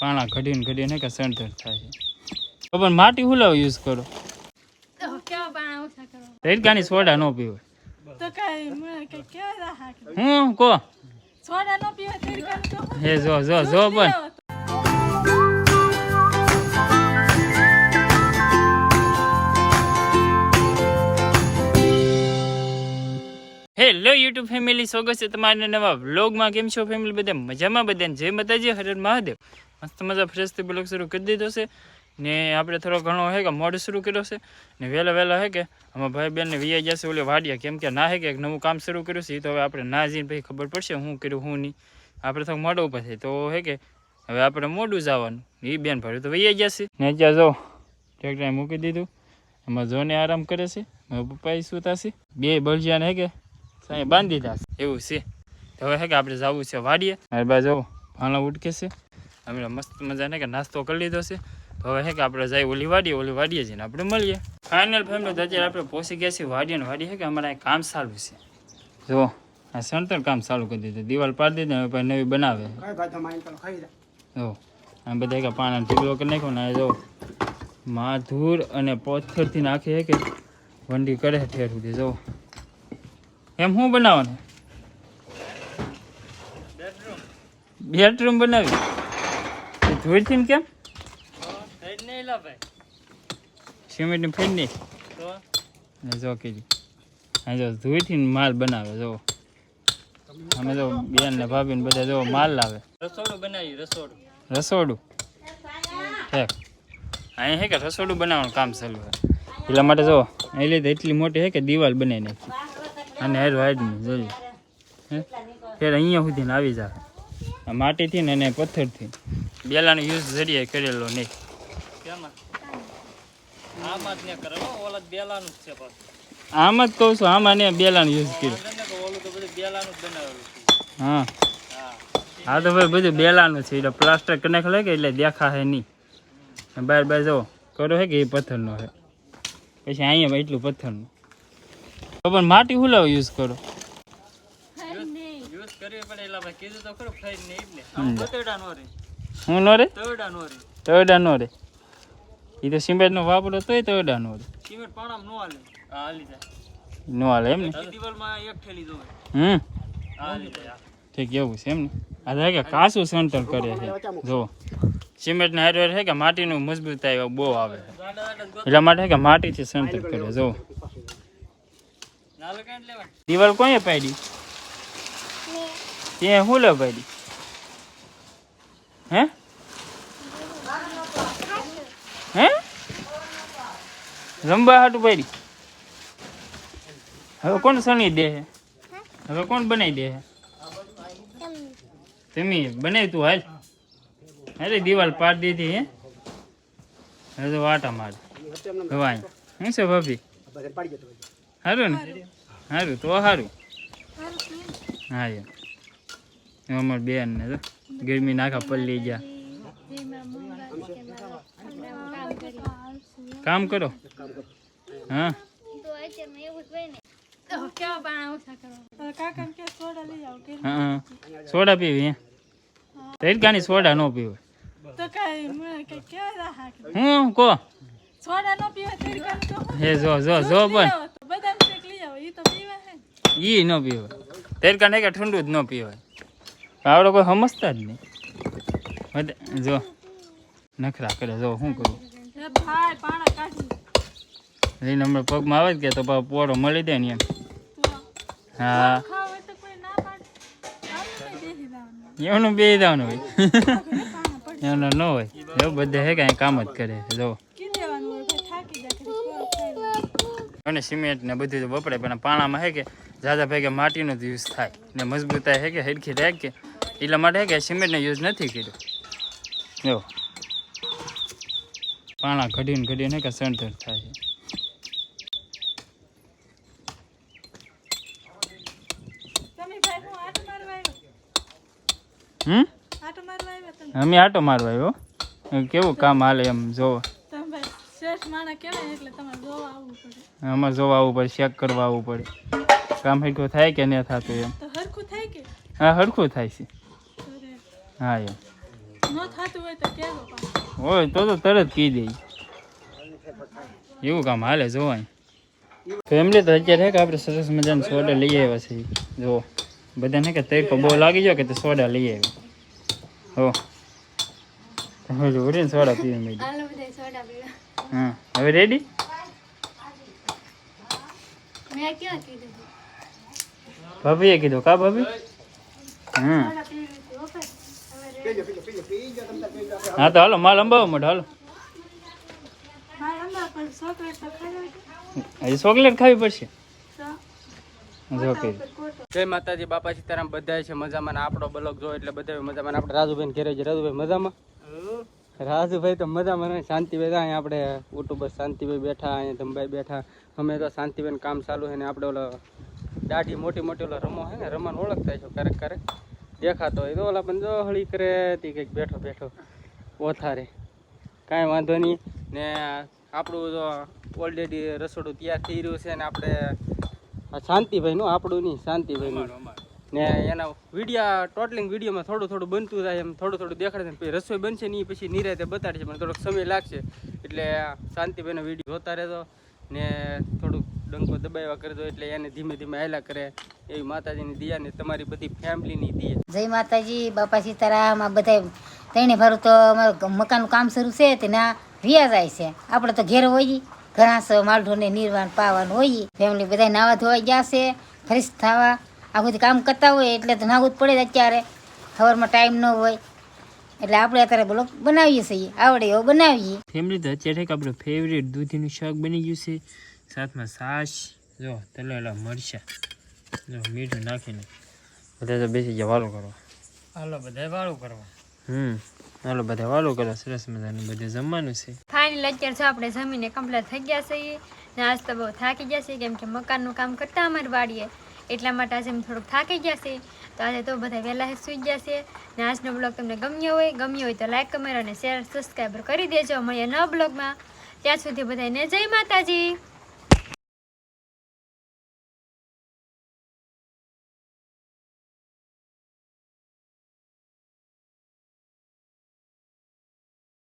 પાણા ઘડીને ઘડીને કે સણતર થાય છે. ખબર માટી હુલાવ યુઝ કરો. પાણા રેડકાની સોડા ન પીવે હું કો? હે, જો જો જો પણ. હેલો યુટ્યુબ ફેમિલી, સ્વાગત છે તમારા નવા વ્લોગમાં. કેમ છો ફેમિલી બધા? મજામાં બધાને? જય માતાજી હરણ હર મહાદેવ. મસ્ત મજા ફ્રેશથી બ્લોગ શરૂ કરી દીધો છે. ને આપણે થોડો ઘણો હે કે મોડ શરૂ કર્યો છે. ને વહેલા વહેલા હે કે અમારા ભાઈ બહેનને વિયા જશે ઓલે વાડિયા કેમ કે ના હે કે એક નવું કામ શરૂ કર્યું છે એ તો હવે આપણે ના જઈને ભાઈ ખબર પડશે હું કર્યું, હું નહીં. આપણે થોડું મોડો ઉપર થાય તો હે કે હવે આપણે મોડું જવાનું એ બેન ભર્યું તો વૈયા જશે ને ત્યાં જો ટ્રેક્ટર મૂકી દીધું. એમાં જોને આરામ કરે છે. મારા પપ્પા શું થશે છે. બે બળજિયાને હે કે સાંઈ બાંધી દીધા એવું છે. તો હવે હે કે આપણે જવું છે વાડીએ. મારી બાજુ ભાણા ઉટકે છે. અમે મસ્ત મજાને કે નાસ્તો કરી લીધો છે. હવે હે કે આપણે જઈએ ઓલી વાડીએ ઓલી વાડીએ જઈને આપણે મળીએ. ફાઇનલ ફેમિલી તો અત્યારે આપણે પહોંચી ગયા છીએ વાડીએ વાડી હે કે અમારે કામ ચાલુ છે. જો આ સણતર કામ ચાલુ કરી દીધું. દિવાલ પાડી દીધી હવે નવી બનાવે. જો. આ બધા કે પાણા ઢીકલો કરી નાખ્યો ને જો માધુર અને પથ્થરથી નાખે હે કે વંડી કરે ઠેર સુધી. જો એમ શું બનાવવાનું? બેડરૂમ બનાવી? ધૂળથી કેમ? સિમેન્ટની ફેર નહીં? જો કીધું. હા જો ધૂળથી માલ બનાવે જો. અમે તો બેન ને ભાભી ને બધા જો માલ લાવે. રસોડું બનાવી રસોડું. રસોડું? અહીં હે કે રસોડું બનાવવાનું કામ ચાલુ છે એટલા માટે જો એ લીધે એટલી મોટી હે કે દિવાલ બનાવી નાખી. અને હેર વાઇડની હે? ફેર અહીંયા સુધી આવી જાય માટીથી ને અને પથ્થરથી બેલાનો યુઝ જરીએ કરેલો નહીં. કેમાં? આમાં જ ને કરે. હો, ઓલા જ બેલાનું જ છે પાછું. આમ જ કહું છું આમાં ને બેલાનો યુઝ કર્યો. તો હા. હા. હા તો ભાઈ બધું બેલાનું છે એટલે પ્લાસ્ટર કનેક્ટ કે એટલે દેખાશે નહીં. બાર બાર જો કરો હે કે એ પથ્થરનો છે પછી અહીંયા એટલું પથ્થરનું. ખબર માટી હુલાવ યુઝ કરો. યુઝ કરવી પડે એટલે કીધું તો ખરું ખાઈ ને નો હું નો રે? તોયડા નો રે. તોયડા નો રે. એ તો સિમેન્ટનો વાપરો તોય તોયડા નો રે. સિમેન્ટ પાણામ નો હાલે. આ હાલી જાય. નો હાલે એમ ને? દિવાલમાં એક ઠેલી જોવે. હમ? હાલી જાય ઠીક એવું છે એમ ને? આ થાય કે કાસું સેન્ટર કરે છે. જો. સિમેન્ટના હારવાર છે કે માટીનું મજબૂતાઈ બહુ આવે છે. એટલા માટે કે માટીથી સેન્ટર કરે જો. દીવાલ કાંઈ દિવાલ કોઈએ પાડી? તે શું લે પાડી? હે? હે? રમવા હાટું પડી. હવે કોણ સણી દે હે? હવે કોણ બનાવી દે હે? તમે બનાવી તું હાલ. અરે દિવાલ પાડ દીધી હે? હવે તો વાટા માર. ભવાઈ. શું છે ભાભી? સારું ને? સારું તો સારું હા, યાર. અમાર બેન ને જો ગરમી નાખા પલ્લી ગયા. કામ કરો. હા. સોડા લઈ પીવી હે? સોડા ન પીવે? હું કો હું, જો જો જો પણ. લઈ ઈ ન પીવે. રેડકા ને ઠંડુ જ ન પીવાય. આવડે કોઈ સમજતા જ નહીં. જો, નખરા કરે, જો શું કરું? ભાઈ લઈને હમણાં પગમાં આવે જ કે તો પોળો મળી દે ને એમ. હા. એમનું બે જવાનું હોય. એમનું ન હોય. એવું બધા હે કાંઈ કામ જ કરે, જો. કી દેવાનું ભાઈ અને સિમેન્ટ ને બધું તો વપરાય, પણ પાણામાં હે કે ઝાઝા ભેગે માટીનો જ યુઝ થાય. ને મજબૂતાઈ હે કે હેડખી રહે કે એટલા માટે કે સિમેન્ટનો યુઝ નથી કર્યો. જો પાણા ઘડીને ઘડીને કે સણતર થાય છે. તમે ભાઈ હું આટો મારવા આવ્યો? હમ? આટો મારવા આવ્યા તમે? અમે આટો મારવા આવ્યો. કેવું કામ હાલે એમ જોવો. આમાં જોવા આવવું પડે. ચેક કરવા આવવું પડે. કામ હરખું થાય કે ન થતું એમ? હરખું થાય કે? હા હરખું થાય છે. હા એમ ન ન થતું હોય તો કહેજો પાછું? હોય તો તો તરત કહી દે. એવું કામ હાલે જોવાય ફેમિલી તો અત્યારે હે કે આપણે સરસ મજાના સોડા લઈ આવ્યા છે જો બધાને કે તડકો બહુ લાગી ગયો કે તો સોડા લઈ આવ્યા. હો. તમે જો ઉડીને સોડા પીવા મળી હા હવે રેડી ભાભીએ કીધું કા ભાભી? હમ હા, તો હાલો, માલ અંબાવો મોઢ, હાલો. ચોકલેટ ખાવી પડશે? જય માતાજી, બાપા સીતારામ બધા છે મજામાં આપણો બ્લોગ જો એટલે બધા મજામાં આપણે રાજુભાઈ ઘેરે છે રાજુભાઈ મજામાં? રાજુભાઈ તો મજામાં શાંતિભાઈ અહીંયા આપણે યુટ્યુબર શાંતિભાઈ બેઠા, અહીંયા ધમભાઈ બેઠા. અમે તો શાંતિભાઈ કામ ચાલુ છે ને આપણે ઓલો દાઢી મોટી મોટી ઓલો રમો છે ને, રમવાનું ઓળખતા છો ક્યારેક ક્યારેક દેખાતો હોય તો ઓલા પણ જો હળી કરે તી કંઈક બેઠો બેઠો ઓથારે. કાંઈ વાંધો નહીં. ને આપણું તો ઓલરેડી રસોડું તૈયાર થઈ રહ્યું છે ને આપણે શાંતિભાઈનું આપણું નહીં શાંતિભાઈનું. ને એના વિડીયા ટોટલિંગ વિડીયોમાં થોડું થોડું બનતું થાય એમ થોડું થોડું દેખાડે છે ને પછી રસોઈ બનશે નહીં પછી નિરાતે બતાડશે પણ થોડોક સમય લાગશે. એટલે શાંતિભાઈનો વીડિયો જોતા રહેજો. ને થોડુંક ડંકો દબાવ્યા કરજો એટલે એને ધીમે ધીમે હેલા કરે. એવી માતાજીની દિયા ને તમારી બધી ફેમિલીની દિયા. જય માતાજી, બાપા સીતારામ, આ બધા ત્રણે ભારું તો મકાનનું કામ શરૂ છે તેના વ્યા જાય છે. આપણે તો ઘેર હોઈએ ઘાસ માલઢોને નિર્વાણ પાવાનું હોઈએ. ફેમિલી બધા નાવા ધોવા ગયા છે ફ્રેશ થવા. આ બધું કામ કરતા હોય એટલે તો નાવું જ પડે અત્યારે. સવારમાં ટાઈમ ન હોય. એટલે આપણે અત્યારે બોલો બનાવીએ છીએ. આવડે એવો બનાવીએ. ફેમિલી તો અત્યારે કે આપણું ફેવરેટ દૂધીનું શાક બની ગયું છે. સાથમાં છાશ જો તલેલા મરચા જો મીઠું નાખીને બધા તો બેસી ગયા વાલો કરવા. હાલો બધા વાળું કરવા. હમ હાલો બધા વાલો કરો સરસ મજાનું બધે જમવાનું છે. ફાઇનલ અત્યારે જો આપણે જમીને કમ્પ્લીટ થઈ ગયા છીએ. ને આજ તો બહુ થાકી ગયા છીએ કેમ કે મકાનનું કામ કરતા અમારી વાડીએ. એટલા માટે આજે અમે થોડુંક થાકી ગયા છે તો આજે તો બધા વહેલા સૂઈ ગયા છે ને આજનો બ્લોગ તમને ગમ્યો હોય ગમ્યો હોય તો લાઈક કમેન્ટ અને શેર સબસ્ક્રાઈબર કરી દેજો. મળીએ નવા બ્લોગમાં. ત્યાં સુધી બધાને જય માતાજી.